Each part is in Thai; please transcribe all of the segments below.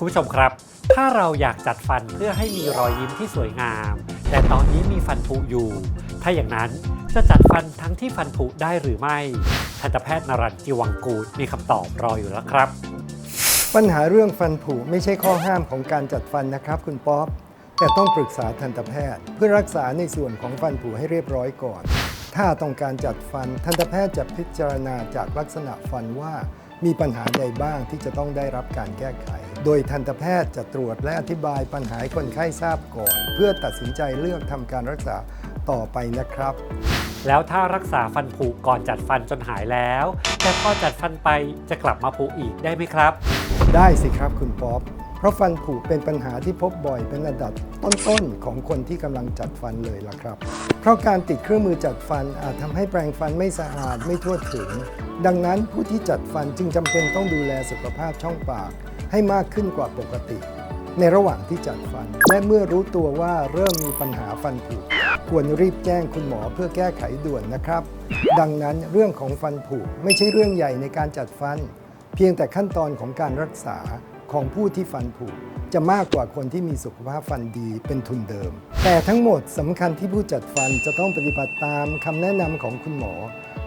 คุณผู้ชมครับ ถ้าเราอยากจัดฟันเพื่อให้มีรอยยิ้มที่สวยงาม แต่ตอนนี้มีฟันผุอยู่ ถ้าอย่างนั้นจะจัดฟันทั้งที่ฟันผุได้หรือไม่ ทันตแพทย์นรันจิวังกูลมีคำตอบรออยู่แล้วครับ ปัญหาเรื่องฟันผุไม่ใช่ข้อห้ามของการจัดฟันนะครับคุณป๊อปแต่ต้องปรึกษาทันตแพทย์ เพื่อรักษาในส่วนของฟันผุให้เรียบร้อยก่อน ถ้าต้องการจัดฟันทันตแพทย์จะพิจารณาจากลักษณะฟันว่า มีปัญหาใดบ้างที่จะต้องได้รับการแก้ไข โดยทันตแพทย์จะตรวจและอธิบายปัญหาให้คนไข้ทราบก่อน เพื่อตัดสินใจเลือกทำการรักษาต่อไปนะครับ แล้วถ้ารักษาฟันผุก่อนจัดฟันจนหายแล้ว แต่พอจัดฟันไปจะกลับมาผุอีกได้ไหมครับ ได้สิครับคุณป๊อป เพราะฟันผุเป็นปัญหาที่พบบ่อยเป็นอันดับต้นๆของคนที่กำลังจัดฟันเลยล่ะครับ เพราะการติดเครื่องมือจัดฟันอาจทำให้แปรงฟันไม่สะอาดไม่ทั่วถึง ดังนั้นผู้ที่จัดฟันจึงจำเป็นต้องดูแลสุขภาพช่องปากให้มากขึ้นกว่าปกติ ในระหว่างที่จัดฟัน และเมื่อรู้ตัวว่าเริ่มมีปัญหาฟันผุควรรีบแจ้งคุณหมอเพื่อแก้ไขด่วนนะครับ ดังนั้นเรื่องของฟันผุไม่ใช่เรื่องใหญ่ในการจัดฟัน เพียงแต่ขั้นตอนของการรักษา ของผู้ที่ฟันผุจะมากกว่าคนที่มีสุขภาพฟันดีเป็นทุนเดิม แต่ทั้งหมดสำคัญที่ผู้จัดฟันจะต้องปฏิบัติตามคำแนะนำของคุณหมอ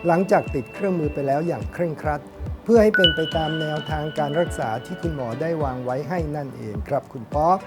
หลังจากติดเครื่องมือไปแล้วอย่างเคร่งครัด เพื่อให้เป็นไปตามแนวทางการรักษาที่คุณหมอได้วางไว้ให้นั่นเองครับคุณป๊อป